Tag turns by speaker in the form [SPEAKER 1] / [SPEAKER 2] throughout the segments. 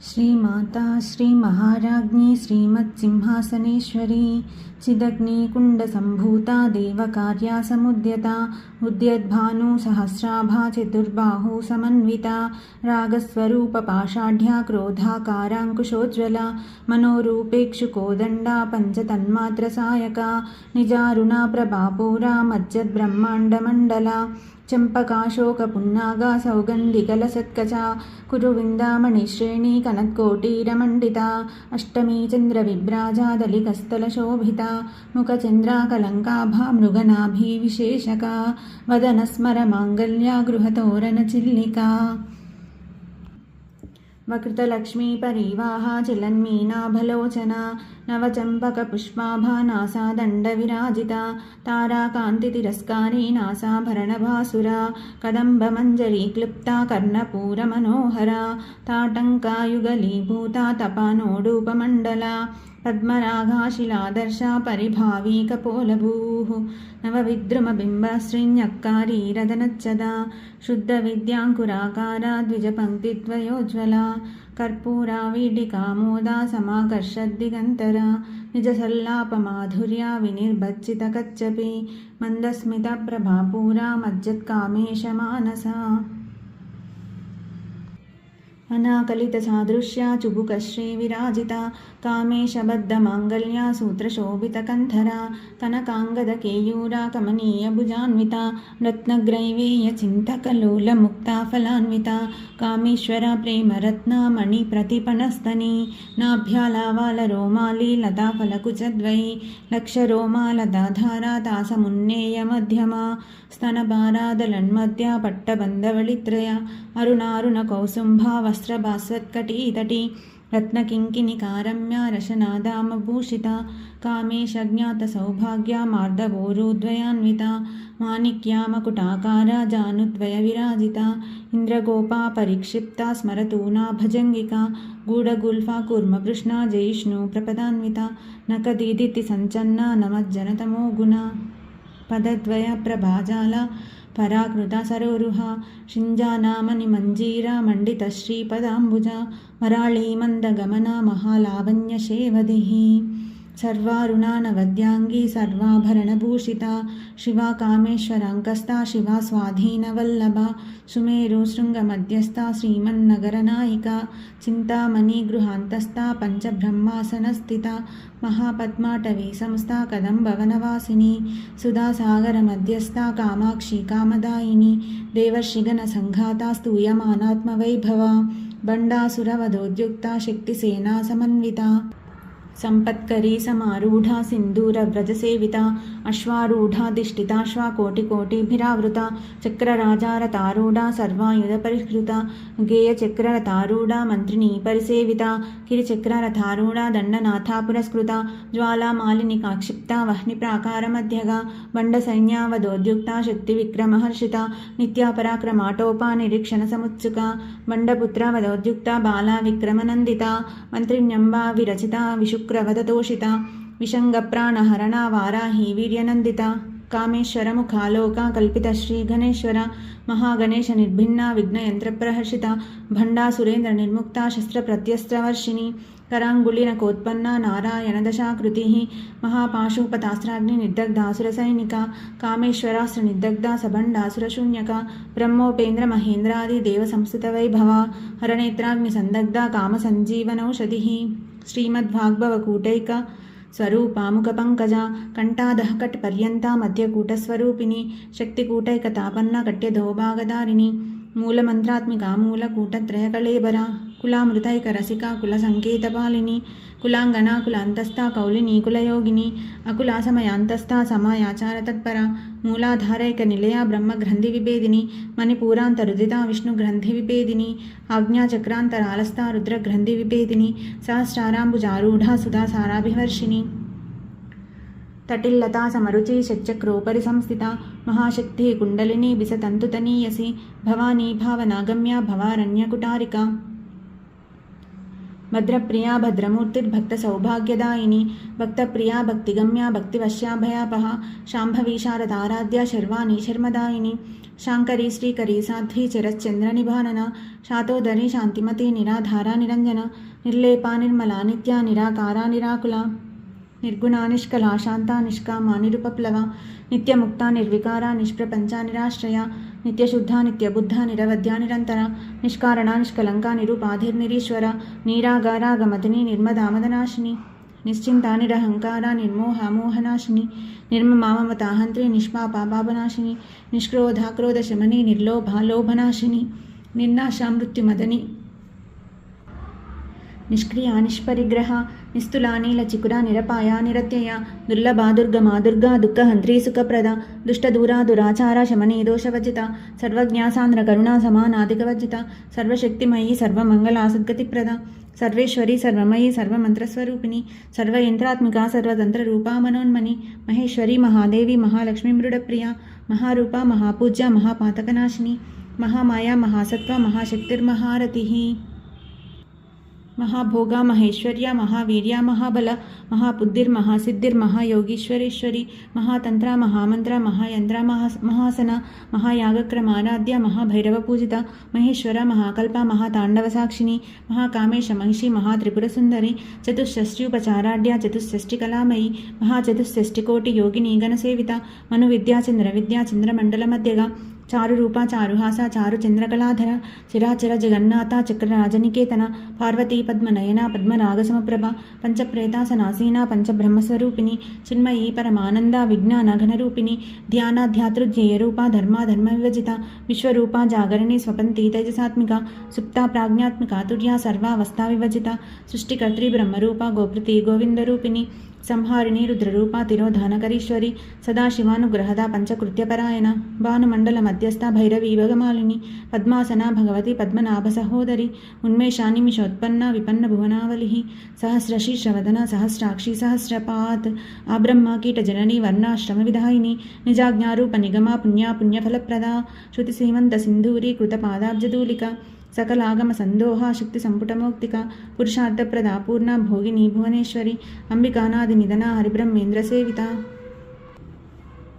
[SPEAKER 1] శ్రీమాతా శ్రీ మహారాజ్ఞి శ్రీమత్సింహాసనేశ్వరి చిదగ్నికుండసంభూత దేవకార్యా సముద్యత ఉద్యద్భాను సహస్రాభా చతుర్బాహు సమన్విత రాగస్వరూప పాషాఢ్యా క్రోధాకారాంకుశోజ్వల మనోరూపేక్షుకోదండా పంచతన్మాత్ర సాయక నిజారుణా ప్రభాపూరా మజ్జద్బ్రహ్మాండమండల चम्पकाशोकपुन्नागा सौगन्धिकलसत्कचा कुरुविन्दामणिश्रेणी कनत्कोटीरमण्डिता अष्टमी चन्द्रविभ्राजा दलिकस्थलशोभिता मुखचन्द्राकलङ्काभा मृगनाभिविशेषका वदनस्मरमाङ्गल्या गृहतोरणचिल्लिका వకృతలక్ష్మీ పరీవాహ చిలన్మీనాభలోచన నవచంపకపుష్పాభా నాసాదండవిరాజిత తారాకాంతితిరస్కారీ నాసాభరణభాసురా కదంబమంజరీ క్లుప్తా కర్ణపూరమనోహరా తాటంకాయుగలీభూత తపానోడూపమండల पद्मरागाशिलादर्शा परिभावीकपोलभूः नवविद्रुमबिम्बश्रीञक्कारीरदनच्चदा शुद्धविद्याङ्कुराकारा द्विजपङ्क्तिद्वयोज्ज्वला कर्पूरावीडिकामोदा समाकर्षद्दिगन्तरा निजसल्लापमाधुर्या विनिर्भच्चितकच्चपि मन्दस्मितप्रभापूरा मज्जत्कामेशमानसा अनाकलितसादृश्या चुबुकश्रीविराजिता कामेशबद्धमाङ्गल्या सूत्रशोभितकन्धरा कनकाङ्गदकेयूरा कमनीयभुजान्विता रत्नग्रैवेयचिन्तकलोलमुक्ता फलान्विता कामेश्वरा प्रेमरत्नामणिप्रतिपणस्तनी नाभ्यालावालरोमाली लताफलकुचद्वयी लक्षरोमालदाधारा तासमुन्नेयमध्यमा स्तनभारादलन्मध्या पट्टबन्धवळित्रया अरुणारुणकौसुम्भा वस्त्रभास्वत्कटीतटी रत्नकिङ्किणिकारम्या रशनादामभूषिता कामेशज्ञातसौभाग्या मार्दवोरुद्वयान्विता माणिक्या मकुटाकारा जानुद्वयविराजिता इन्द्रगोपा परिक्षिप्ता स्मरतूना भजङ्गिका गूढगुल्फा कूर्मकृष्णा जयिष्णु प्रपदान्विता नकदीदितिसञ्चन्ना नमज्जनतमो गुणा पदद्वयप्रभाजाला పరాకృత సరోరుహ షింజానామని మంజీరా మండిత శ్రీపదాంబుజ మరాళీ మందగమన మహాలావణ్యశేవదిः नवद्याङ्गी सर्वाभरणभूषिता शिवा कामेश्वराङ्कस्था शिवा स्वाधीनवल्लभा सुमेरुशृङ्गमध्यस्था श्रीमन्नगरनायिका चिन्तामणिगृहान्तस्था पञ्चब्रह्मासनस्थिता महापद्माटवी संस्था कदम्बवनवासिनी सुधासागरमध्यस्था कामाक्षी कामदायिनी देवर्षिगणसङ्घाता स्तूयमानात्मवैभवा बण्डासुरवधोद्युक्ता शक्तिसेना समन्विता సంపత్కరి సమారూఢ సింధూర వ్రజసేవిత అశ్వారూఢాధిష్ఠిత అశ్వాకోటికోటిభిరావృత చక్రరాజారతారూఢా సర్వాయుధ పరిష్కృత గేయ చక్రర తారూఢ మంత్రిని పరిసేవిత కిరిచక్రరథారూఢ దండనాథ పురస్కృత జ్వాలామాలిని కాక్షిప్త వహ్ని ప్రాకార ప్రాకారమధ్యగా బండ సైన్యావధోద్యుక్త శక్తి విక్రమహర్షిత నిత్యాపరాక్రమాటోపా నిరీక్షణ సముత్సుక బండపుత్ర వధోద్యుక్త బాలా విక్రమనందిత మంత్రిణ్యంబా విరచిత విషుక్ శుక్రవదతోషిత విషంగప్రాణహరణా వారాహి వీర్యనందిత కామేశ్వరముఖాలోకా కల్పిత శ్రీగణేశ్వర మహాగణేశ నిర్భిన్నా విఘ్నయంత్రప్రహర్షిత భండా సురేంద్ర నిర్ముక్త శస్త్రప్రత్యస్త్రవర్షిణి కరాంగుళినకోత్పన్నా నారాయణదశాకృతి మహాపాశుపతాస్త్రాగ్ని నిర్దగ్ధాసురసైనిక కామేశ్వరాస్త్ర నిర్దగ్ధాసభండాసురశూన్యక బ్రహ్మోపేంద్ర మహేంద్రాది దేవ సంస్థిత వైభవ హరనేత్రాగ్ని సందగ్ధ కామ శ్రీమద్భాగవ కూటైక స్వరూపాముఖ పంకజ కంఠాదహ కట్ పర్యంత మధ్యకూటస్వరూపిణి శక్తికూటైక తాపన్న కట్య దౌభాగధారిణి మూలమంత్రాత్మిక మూలకూటత్రయకళేబర కులామృతైక రసిక కుల సంకేతపాలిని కులాంగన కులాంతస్థ కౌలి నీకులయోగిని సమయ సమయాంతస్థ సమాయాచార తత్పర మూలాధారైక నిలయ బ్రహ్మ గ్రంథి విభేదిని మణిపూరాంత రుదిత విష్ణు గ్రంథి విభేదిని ఆజ్ఞాచక్రాంతరాలస్థ రుద్ర గ్రంథి విభేదిని సహస్రారాంబుజారూఢ సుధా సారాభివర్షిని తటిల్లతా సమరుచి షట్చక్రోపరి సంస్థిత మహాశక్తి కుండలిని బిసతంతుతనీయసి భవానీ భావనాగమ్య భవారణ్యకుటారిక భద్రప్రియా భద్రమూర్తిర్భక్త సౌభాగ్యదాయిని భక్తప్రియా భక్తిగమ్యా భక్తివశ్యాభయాపహ శాంభవీశారదారాధ్య శర్వాణి శర్మదాయిని శాంకరీ శ్రీకరీ సాధ్వీ చరశ్చంద్రనిభానన శాతోదరి శాంతిమతి నిరాధారా నిరంజన నిర్లేపా నిర్మలా నిత్య నిరాకారా నిరాకుల నిర్గుణా నిష్కళ శాంత నిష్కామ నిరుపప్లవ నిత్యముక్త నిర్వికార నిష్ప్రపంచ నిరాశ్రయ నిత్యశుద్ధ నిత్యబుద్ధ నిరవధ్య నిరంతర నిష్కారణ నిష్కలంక నిరుపాధిర్నిరీశ్వర నీరాగారాగమదిని నిర్మదామదనాశిని నిశ్చింత నిరహంకార నిర్మోహ మోహనాశిని నిర్మమామమతాహంత్రి నిష్పాప పాపనాశిని నిష్క్రోధ క్రోధశమని నిర్లోభ లోభనాశిని నిర్నాశ మృత్యుమదని నిష్క్రియ నిష్పరిగ్రహ నిస్తులాని నీలచికుర నిరపాయ నిరత్యయ దుర్లభాదుర్గ మాదుర్గా దుర్గా దుఃఖహంత్రీ సుఖప్రద దుష్టదూరా దురాచార శమనీ దోషవజిత సర్వజ్ఞాసాంద్ర కరుణా సమానాధికవజిత సర్వశక్తిమయీ సర్వమంగళా సద్గతిప్రద సర్వేశ్వరి సర్వమయీ సర్వమంత్రస్వరూపిణి సర్వయంత్రాత్మిక సర్వతంత్రరూపా మనోన్మణి మహేశ్వరి మహాదేవి మహాలక్ష్మీ మృడప్రియ మహారూప మహాపూజ్య మహాపాతకనాశిని మహామాయా మహాసత్వ మహాశక్తిర్మహారతి మహాభోగ మహేశ్వర్య మహావీర్య మహాబల మహాబుద్ధిర్ మహాసిద్ధిర్ మహాయోగీశ్వరేశ్వరి మహాతంత్ర మహామంత్ర మహాయంత్ర మహా మహాసన మహాయాగక్రమారాధ్య మహాభైరవ పూజిత మహేశ్వర మహాకల్ప మహాతాండవ సాక్షిని మహాకామేశ మహిషి మహాత్రిపుర మహాత్రిపురసుందరి చతుషష్ట్యుపచారాఢ్య చతుషష్టికళామయి మహాచతుషష్టికోటి యోగిని గణసేవిత మను విద్యాచంద్ర విద్యాచంద్రమండల మధ్యగా చారు రూప చారుహాస చారు చంద్రకళాధర చిరాచర జగన్నాథ చక్రరాజనికేతన పార్వతీ పద్మనయన పద్మరాగసమప్రభ పంచప్రేతాస పంచప్రేతాసనాసీన పంచబ్రహ్మస్వరూపిణి చిన్మయీ పరమానంద విజ్ఞాన ఘనరూపిణి ధ్యానాధ్యాతృధ్యేయరూప ధర్మ విభజిత విశ్వరూప జాగరణి స్వపంతి తేజసాత్మిక సుప్త ప్రాజ్ఞాత్మిక తుర్యా సర్వావస్థా విభజిత సృష్టికర్త్రి బ్రహ్మరూప గోపృతి గోవిందరూపిణి సంహారిణి రుద్రరూప తిరోధానకరీశ్వరి సదాశివానుగ్రహద పంచకృత్యపరాయణ భానుమండల మధ్యస్థ భైరవీ భగమాలిని పద్మాసన భగవతి పద్మనాభ సహోదరి ఉన్మేషానిమిషోత్పన్న విపన్న భువనావలి సహస్రశీర్షవదన సహస్రాక్షి సహస్రపాత్ ఆబ్రహ్మ కీటజనని వర్ణాశ్రమ విధాయిని నిజాజ్ఞారూప నిగమా పుణ్యా పుణ్యఫలప్రదా శృతిసీమంత సింధూరీ కృతపాదాబ్జదూలిక సకలాగమ సందోహ శక్తి సంపుటమౌక్తిక పురుషార్థప్రద పూర్ణ భోగిని భువనేశ్వరి అంబికానాది నిధన హరిబ్రహ్మేంద్ర సేవిత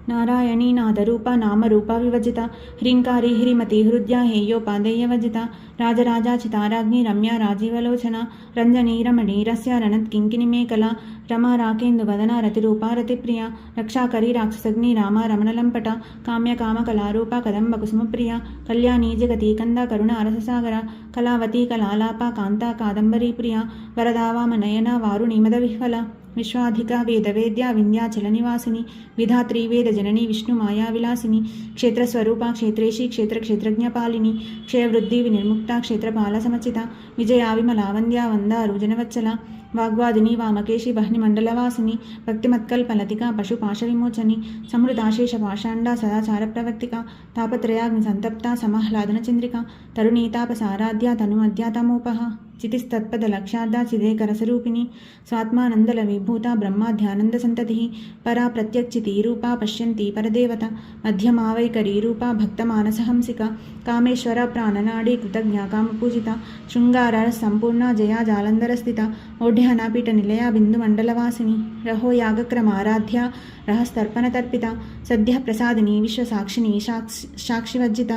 [SPEAKER 1] నారాయణీ నాదరూప నామరూప వివజిత హ్రీంకారీ హ్రీమతి హృద్యా హేయోపాదేయవజిత రాజరాజాచితారాజ్ఞి రమ్య రాజీవలోచన రంజనీ రమణీ రస్య రణత్ కింకిని మేకల రమా రాకేందు వదన రతిరూప రతిప్రియ రక్షాకరి రాక్షసగ్ని రామ రమణలంపట కామ్య కామ కళారూప కదంబ కుసుమప్రియ కళ్యాణి జగతి కంద కరుణ అరససాగర కళావతి కళాలాప కాంత కాదంబరీ ప్రియ వరదావామ నయన వారుణి మద విహ్వల విశ్వాధిక వేదవేద్య వింధ్యాచల నివాసిని విధాత్రి వేద జనని విష్ణు మాయా విలాసిని క్షేత్రస్వరూప క్షేత్రేషి క్షేత్ర క్షేత్రజ్ఞపాలిని క్షయవృద్ధి వినిర్ముక్త క్షేత్రపాల సమచిత విజయా విమలా వంద్యా వందారు జనవత్సల వాగ్వాదిని వామకేశి బహ్ని మండలవాసిని భక్తిమత్కల్ పలతిక పశు పాశ విమోచని సమృతాశేష పాషాండ సదాచార ప్రవర్తిక తాపత్రయాగ్ని సంతప్త సమాహ్లాదన చంద్రిక తరుణీతాపసారాధ్య తనుమధ్య తమోపహ. చితిస్తత్పద లక్ష్యార్థ చిదేకరసరూపిణి స్వాత్మానందల విభూత బ్రహ్మాధ్యానంద సంతతి పరా ప్రత్యక్షితి రూపా పశ్యంతి పరదేవత మధ్యమావైకరీ రూపా భక్తమానసహంసిక కామేశ్వర ప్రాణనాడీ కృతజ్ఞ కామపూజిత శృంగార సంపూర్ణ జయా జాలంధర స్థిత ఓఢ్యానాపీఠ నిలయ బిందుమండలవాసిని రహో యాగక్రమ యాగక్రమారాధ్య రహస్తర్పణతర్పిత సద్య ప్రసాదిని విశ్వసాక్షిని సాక్షి సాక్షివర్జిత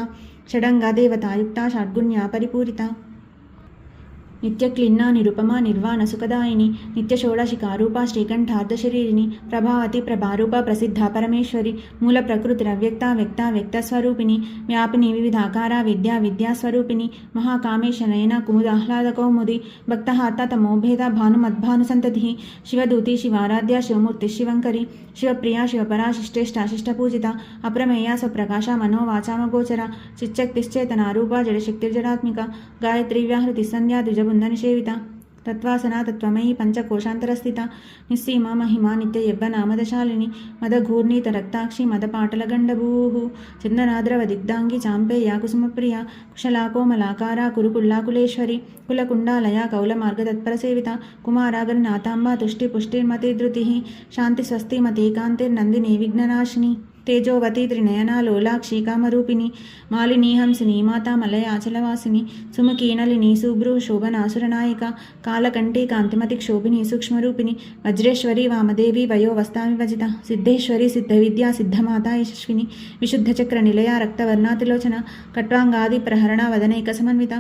[SPEAKER 1] షడంగా దేవత యుక్త షడ్గుణ్య పరిపూరిత నిత్య నిత్యక్లిన్నా నిరుపమా నిర్వాణ సుఖదాయిని నిత్య షోడశికారూప శ్రీకంఠార్థ శరీరిని ప్రభావతి ప్రభారూప ప్రసిద్ధ పరమేశ్వరి మూల ప్రకృతి రవ్యక్త వ్యక్త వ్యక్త స్వరూపిణి వ్యాపిని వివిధాకార విద్యా విద్యాస్వరూపిణి మహాకామేశ నయన కుముదాహ్లాద కౌముది భక్తహాత తమోభేద భానుమద్భాను సంతతి శివదూతి శివారాధ్య శివమూర్తి శివంకరి శివప్రియ శివపరా శిష్టేష్టాశిష్ట పూజిత అప్రమేయ స్వప్రకాశ మనోవాచామగోచర చిచ్చక్తిశ్చేతనారూప జడశక్తిర్జడాత్మిక గాయత్రి వ్యాహృతి సంధ్యా ద్విజబుందని సేవిత తత్వాసన తత్వమయీ పంచకోశాంతరస్థిత. నిస్సీమ మహిమ నిత్య యబ్బ నామదశాలిని. మదఘూర్ణీత రక్తాక్షి మదపాటల గండభూ. చందనాద్రవ దిగ్ధాంగి చాంపేయ కుసుమప్రియ. కుశలా కోమలాకార కురుకుల్లాకులేశ్వరి. కులకుండాలయ కౌల మార్గతత్పర సేవిత కుమారాగరనాథాంబ తుష్టి పుష్టిర్మతి ధృతి శాంతి స్వస్తి మతీకాంతిర్నందిని విఘ్ననాశిని తేజోవతి త్రినయనా లోలాక్షి కామరూపిణి మాలిని హంసిని మాతా మలయాచలవాసిని సుముఖీనలిని సుభ్రు శోభనాసురనాయిక కాలకంఠి కాంతిమతి క్షోభిని సూక్ష్మరూపిణి వజ్రేశ్వరి వామదేవి వయోవస్తామి వజిత సిద్ధేశ్వరి సిద్ధ విద్యా సిద్ధమాత యశస్విని విశుద్ధచక్ర నిలయ రక్తవర్ణాతిలోచన కట్వాంగాది ప్రహరణ వదనైక సమన్విత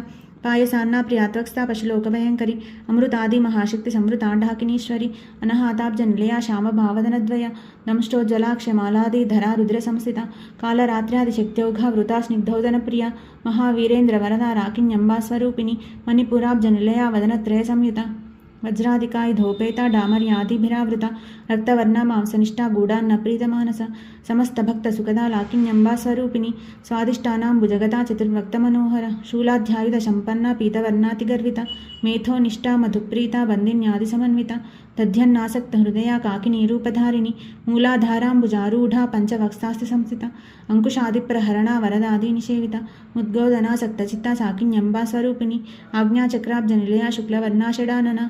[SPEAKER 1] పాయసాన్న ప్రియాత్వక్స్తా పశులోకభయంకరి అమృతాది మహాశక్తి సమృతాండాకినీశ్వరి ఢాకినీశ్వరి అనహాతాబ్జ నిలయ శ్యామ భావదనద్వయ దంష్టోజ్వలాక్షమాలాది ధరా రుద్ర సంస్థిత కాలరాత్ర్యాది శక్త్యౌఘ వృతా స్నిగ్ధౌదన ప్రియ మహావీరేంద్ర వరద రాకిణ్యంబా స్వరూపిణి మణిపురాబ్జ నిలయ వదనత్రయ సంయుత. వజ్రాధికాయ వజ్రాధికాయుధోపేత డామర్యాదిభిరావృత రక్తవర్ణ మాంసనిష్ట గూఢాన్న ప్రీతమానస సమస్త భక్త సుఖదా లాకిన్యంబా స్వరూపిణి స్వాదిష్టానాం భుజగతా చతుర్భక్తమనోహర శూలాధ్యాయుధ సంపన్న పీతవర్ణాతిగర్విత మేథో నిష్టా మధుప్రీత బంధిన్యాది సమన్విత దధ్యన్నాసక్త హృదయ కాకినీ రూపధారిణి మూలాధారాంబుజారూఢా పంచవక్స్తాస్తి సంస్థిత అంకుశాదిప్రహరణ వరదాది నిషేవిత ముద్గోదనాసక్త చిత్త సాకిన్యంబా స్వరూపిణి ఆజ్ఞాచక్రాబ్జ నిలయ శుక్లవర్ణాషడానన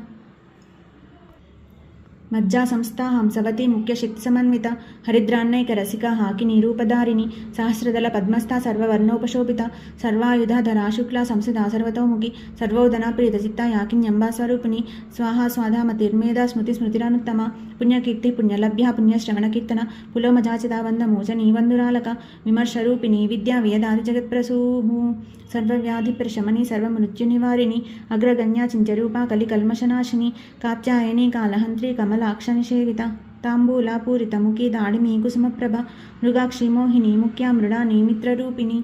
[SPEAKER 1] మజ్జా సంస్థా హంసవతి ముఖ్య శక్తి సమన్విత హరిద్రాన్నైక రసిక హాకిని రూపధారిణి సహస్రదళ పద్మస్థ సర్వవర్ణోపశోభిత సర్వాయుధ ధరాశుక్ల శుక్ల సంస్థిత సర్వతోముఖి సర్వోదన ప్రీత చిత్త యాకిన్యంబా స్వరూపిణి స్వాహ స్వాధామ మతిర్మేధ స్మృతి స్మృతిరానుత్తమ పుణ్యకీర్తి పుణ్యలభ్య పుణ్యశ్రవణ కీర్తన పులోమజాచితా వంద మోచనీ వందురాలక విమర్శరూపిణి విద్యా వేదాది జగత్ప్రసూహు సర్వవ్యాధి ప్రశమని సర్వమృత్యునివారిణి అగ్రగణ్యా చించరూపా కలికల్మషనాశిని కాత్యాయని కాలహంత్రి కమల లాక్షణశేవిత తాంబూలా పూరితముఖి దాడిమి కుసుమప్రభ మృగాక్షి మోహిని ముఖ్యా మృడా నిమిత్రరూపిణి.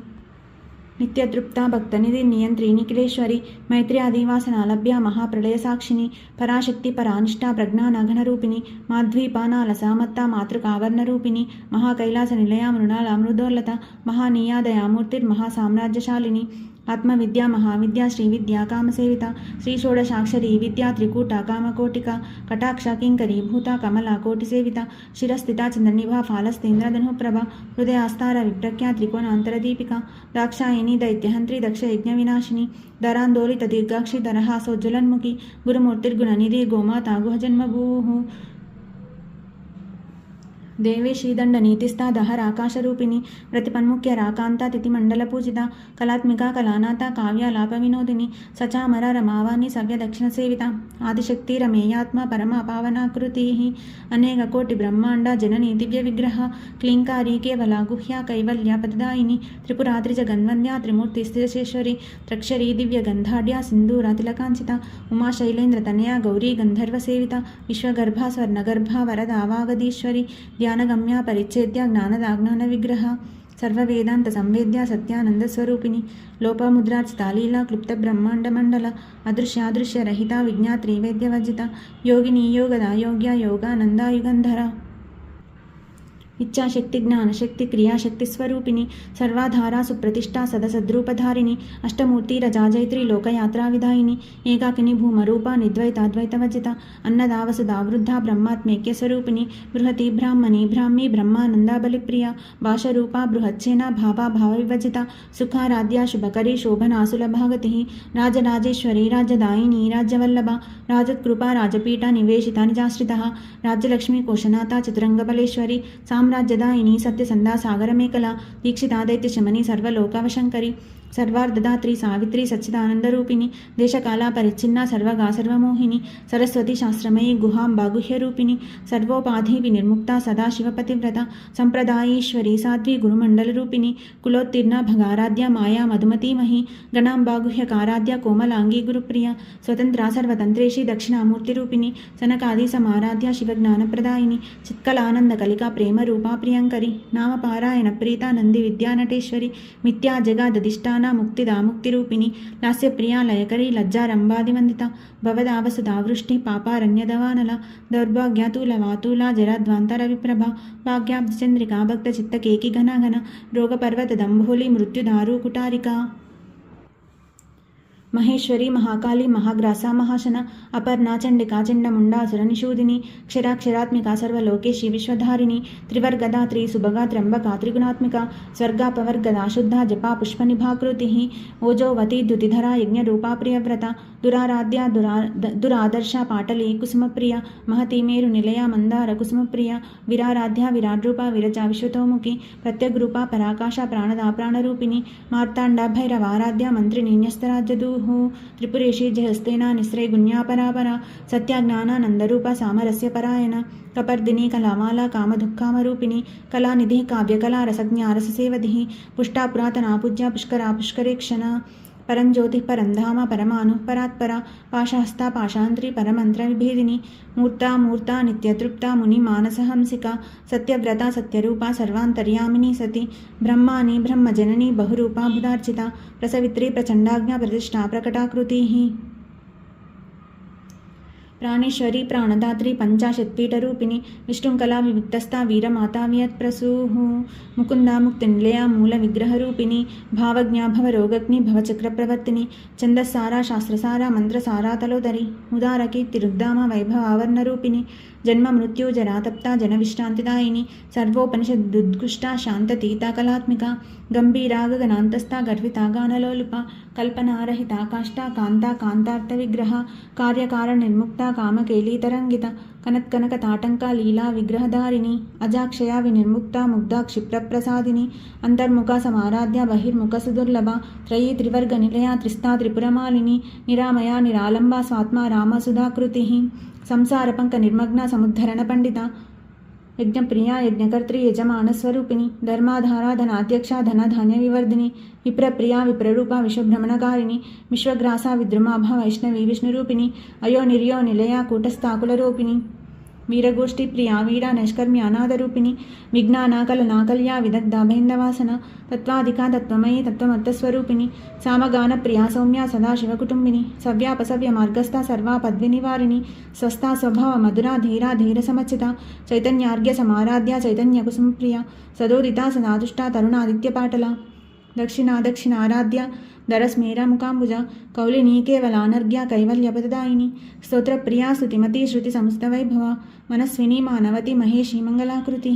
[SPEAKER 1] నిత్యతృప్తా భక్తనిధి నియంత్రి నిఖిలేశ్వరి మైత్రి ఆదివాసన లభ్య మహాప్రళయ సాక్షిని పరాశక్తి పరానిష్టా ప్రజ్ఞానఘనరూపిణి మాధ్వీపానాల సామత్త మాతృకావర్ణ రూపిణి మహాకైలాస నిలయా మృణాల అమృదోల్లత మహానీయాదయామూర్తిర్మహాసామ్రాజ్యశాలిని ఆత్మవిద్య మహావిద్య శ్రీవిద్య కామసేవిత శ్రీ షోడశాక్షరి విద్యా త్రికూట కామకోటిక కటాక్ష కింకరి భూత కమల కోటిసేవిత శిరస్థిత చంద్రనిభా ఫాలస్తేంద్రధను ప్రభ హృదయాస్తార విప్రఖ్యా త్రికోణాంతరదీపిక దాక్షాయణి దైత్యహంత్రి దక్ష యజ్ఞ వినాశిని దరాందోళిత దీర్ఘాక్షి దరహాసోజ్వలన్ముఖి గురుమూర్తిర్గుణనిధి గోమాత గుహజన్మభూ దేవి శ్రీదండ నీతిస్థా దహరాకాశరూపిణి ప్రతిపన్ముఖ్య రాకాంత తిథిమండల పూజిత కళాత్మిక కళానాథ కావ్యాలాప వినోదిని సచామర రమావాణి సవ్య దక్షిణ సేవిత ఆదిశక్తి రమేయాత్మ పరమ అపావనాకృతి అనేక కోటి బ్రహ్మాండ జనని దివ్య విగ్రహ క్లీంకారి కేవల గుహ్య కైవల్య పదదాయిని త్రిపురాత్రి జగన్వన్య త్రిమూర్తి స్థిరశేశ్వరి త్రక్షరి దివ్య గంధాఢ్య సింధూర తిలకాంచిత ఉమా శైలేంద్ర తనయ గౌరీ గంధర్వ సేవిత విశ్వగర్భ స్వర్ణగర్భ వరదావాగదీశ్వరి ధ్యానగమ్య పరిచ్ఛేద్య జ్ఞానదాజ్ఞాన విగ్రహ సర్వవేదాంత సంవేద్య సత్యానంద స్వరూపిణి లోపముద్రార్చిత లీలా క్లుప్త బ్రహ్మాండ మండల అదృశ్యాదృశ్య రహిత విజ్ఞాత్రి వేద్యవర్జిత యోగిని యోగద యోగ్య యోగానందాయుగంధర इच्छाशक्ति, ज्ञानशक्ति, क्रियाशक्ति स्वरूपिणी, सर्वाधारा सुप्रतिष्ठा, सदसद्रूपधारिणी, अष्टमूर्ति, रजाजैत्री लोकयात्रा विधायिनी एकाकिनी, भूमरूपा, निद्वैताद्वैतवचिता अन्नदा वसुदा वृद्धा ब्रह्मात्मैक्यस्वरूपिणी, बृहति ब्राह्मणी, ब्राह्मी, ब्रह्मानन्दा बलिप्रिया भाषरूपा बृहच्छेना भावा भावविभजिता, सुखाराध्या, शुभकरी शोभना सुलभागति राजराजेश्वरी, राजदायिनी राज्यवल्लभा राजत्कृपा, राजपीठा, निवेशिता, निजाश्रिता, राज्यलक्ष्मी कोशनाता चतुरंगबलेश्वरी साम సామ్రాజ్యదాయిని సత్యసందా సాగరమేకల దీక్షితాదైత్య శమని సర్వలోకవశంకరి. సర్వార్ధదాత్రి సావిత్రి సచ్చిదానందరూపిణి దేశకాల పరిచ్ఛిన్న సర్వగా సర్వమోహిని సరస్వతి శాస్త్రమయీ గుహాం బాగుహ్యరూపిణి సర్వోపాధి వినిర్ముక్త సదాశివపతివ్రత సంప్రదాయేశ్వరి సాధ్వి గురుమండల రూపిణి కులోత్తీర్ణ భగారాధ్య మాయా మధుమతీమహి గణాం గణాంబాగుహ్యకారాధ్య కోమలాంగీ గురుప్రియ స్వతంత్ర సర్వతంత్రేషి దక్షిణామూర్తిరూపిణి సనకాది సమారాధ్య శివజ్ఞానప్రదాయిని చిత్కలానంద కలిక ప్రేమ రూపా ప్రియంకరి నామపారాయణ ప్రీత నంది విద్యానటేశ్వరి మిథ్యా జగాదధిష్టాన ముక్తిదా ముక్తిరూపిణి లాస్యప్రియా లయకరీ లజ్జారంభాదివందిత భవదావసుదావృష్టి పాపారణ్యదవానల దౌర్భాగ్యాతూల వాతూల జరాద్వాంతరవిప్రభ విప్రభ భాగ్యాబ్జచంద్రికా భక్త చిత్తకేకి ఘన రోగపర్వత దంభోలి మృత్యుదారు కుటారికా మహేశ్వరి మహాకాళి మహాగ్రాస మహాశన అపర్ణ చండికా చండముండాసుర నిషూదిని క్షరాక్షరాత్మిక సర్వలోకేశి విశ్వధారిణి త్రివర్గదా త్రి సుభగా త్ర్యంబకా త్రిగుణాత్మిక స్వర్గాపవర్గదా శుద్ధా జపా పుష్పనిభాకృతి ఓజోవతి ద్యుతిధరా యజ్ఞరూపా ప్రియవ్రత దురారాధ్య దురా దురాదర్శ పాటలి కుసుమప్రియ మహతి మేరు నిలయ మందార కుసుమప్రియ విరారాధ్య విరాడ్రూప విరజ విశ్వతోముఖి ప్రత్యగ్రూప పరాకాశ ప్రాణదా ప్రాణరూపిణి మార్తాండ భైరవారాధ్య మంత్రిని गुरुः त्रिपुरेशी जहस्तेना निस्रे गुण्यापरा परा सत्याज्ञानानन्दरूपा सामरस्य परायण कपर्दिनी कलामाला काम कामधुःखामरूपिणी कलानिधिः काव्यकला रसज्ञा रससेवधिः पुष्टा पुरातना पूज्या पुष्करा पुष्करेक्षणा परम ज्योति परम धाम परात्परा पाशास्ता पाशांतरी परमंत्र विभेदिनी मूर्ता मूर्ता नित्यतृप्ता मुनि मानसहंसिका सत्यव्रता सत्यरूपा सर्वान्तर्यामिनी सती ब्रह्मानि ब्रह्मजननी बहुरूपा बुधार्चिता प्रसवित्री प्रचंडाज्ञा प्रतिष्ठा प्रकटाकृतिः ప్రాణేశ్వరి ప్రాణదాత్రి పంచాశత్పీఠరూపిణి విష్ణుంకలా వివిక్తస్థా వీరమాతా వియత్ప్రసూః ముకుందా ముక్తినిలయ మూల విగ్రహరూపిణి భావజ్ఞా భవరోగగ్ని భవచక్రప్రవర్తిని ఛందస్సారా శాస్త్రసారా మంత్రసారా తలోదరి ఉదార కీర్తిరుద్దామ వైభవావర్ణరూపిణి జన్మ మృత్యు జరాతప్త జన విశ్రాంతిదాయిని సర్వోపనిషదుద్గుష్టా శాంతతీతా కళాత్మిక గంభీరాగ గణాంతస్థ గర్వితాగానలోలుప కల్పనారహిత కాష్ట కాంత కాంతార్థ విగ్రహ కార్యకార నిర్ముక్త కామకేలీతరంగిత కనత్కనక తాటంక లీలా విగ్రహధారిణి అజాక్షయ వినిర్ముక్త ముగ్ధ క్షిప్రప్రసాదిని అంతర్ముఖ సమారాధ్య బహిర్ముఖ సుదుర్లభ త్రయీ త్రివర్గ నిలయ త్రిస్తా త్రిపురమాలిని నిరామయ నిరాలంబ స్వాత్మ రామసుధాకృతి సంసారపంక నిర్మగ్న సముద్ధరణ పండిత యజ్ఞప్రియా యజ్ఞకర్త్రి ధనాధ్యక్ష ధన ధాన్య వివర్ధిని విప్రప్రియా విప్రరూప విశ్వభ్రమణకారిణి విశ్వగ్రాస విద్రుమాభ వైష్ణవి విష్ణురూపిణి అయో నిర్యో నిలయ కూటస్థాకుల రూపిణి వీరగోష్ఠి ప్రియా వీడా నైష్కర్మ్య అనాథరూపిణి విఘ్నానాకల కలనాకల్యా విదగ్ధ భైందవాసన తత్వాధికా తత్వమయీ తత్వమత్తస్వరూపిణి సామగాన ప్రియా సౌమ్య సదాశివకుటుంబిని సవ్యాపసవ్య మార్గస్థ సర్వా పద్వినివారిణి స్వస్థా స్వభావ మధురా ధీరా ధీర సమచిత చైతన్యార్ఘ్య సమారాధ్య చైతన్య కుసుమప్రియ సదోదిత సదాదుష్ట తరుణాదిత్యపాటల దక్షిణ దక్షిణ ఆరాధ్య దరస్మేర ముఖాంబుజ కౌలినీ కేవలానర్ఘ్య కైవల్యపదదాయిని స్తోత్రప్రియా స్తుతిమతి శృతి సంస్థవైభవ మనస్విని మానవతి మహేషి మంగళాకృతి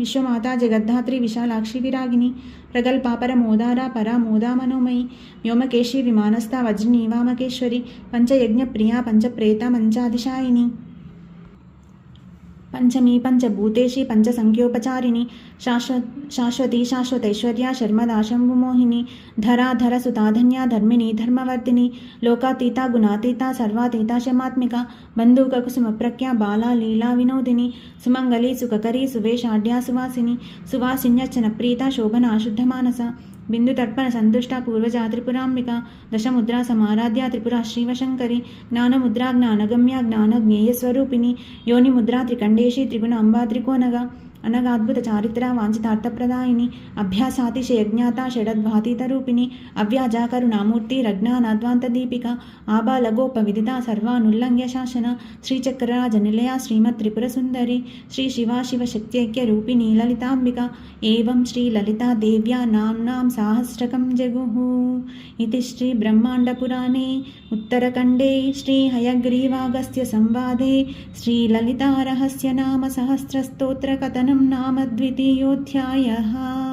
[SPEAKER 1] విశ్వమాతా జగద్ధాత్రి విశాలాక్షి విరాగిని ప్రగల్భా పరమోదారా పరా మోదా మనోమయి వ్యోమకేశి విమానస్థా వజ్రిని వామకేశ్వరి పంచయజ్ఞప్రియా పంచప్రేత మంచాదిశాయిని పంచమీ పంచభూతేషి పంచసంఖ్యోపచారిణి శాశ్వ శాశ్వతి శాశ్వతైశ్వర్య శర్మదాశంభుమోహిని ధరాధర సుతాధన్య ధర్మిణి ధర్మవర్ధిని లోకాతీత గుణాతీత సర్వాతీత శమాత్మిక బంధూక కుసుమప్రఖ్య బాలా లీలా వినోదిని సుమంగళి సుఖకరి సువేషాఢ్యా సువాసిని సువాసిన్యచ్చన ప్రీత శోభన అశుద్ధమానస బిందు తర్పణ సంతుష్ట పూర్వజా త్రిపురాంబిక దశముద్రా సమారాధ్య త్రిపుర శ్రీవశంకరి జ్ఞానముద్రా జ్ఞానగమ్య జ్ఞాన జ్ఞేయస్వరూపిణి యోనిముద్రా త్రికండేశి త్రిగుణ అంబా త్రికోణగా అనగాద్భుత చారిత్ర వాంఛితార్థప్రదాయిని అభ్యాసాతిశయజ్ఞాత షడద్వాతీతరూపిణి అవ్యాజా కరుణామూర్తి రజ్ఞానాద్వాంత దీపిక ఆబాలగోప విదిత సర్వానుల్లంఘ్య శాసన శ్రీచక్రరాజ నిలయ శ్రీమత్ త్రిపుర సుందరి శ్రీ శివా శివ శక్త్యైక్య రూపిణి లలితాంబిక ఏవం శ్రీ లలితా దేవ్యా నామ్నాం సాహస్రకం జగుః ఇది శ్రీ బ్రహ్మాండపురాణే उत्तरखण्डे श्रीहयग्रीवागस्त्य संवादे श्रीललितारहस्य नाम सहस्रस्तोत्रकथनं नाम द्वितीयोऽध्यायः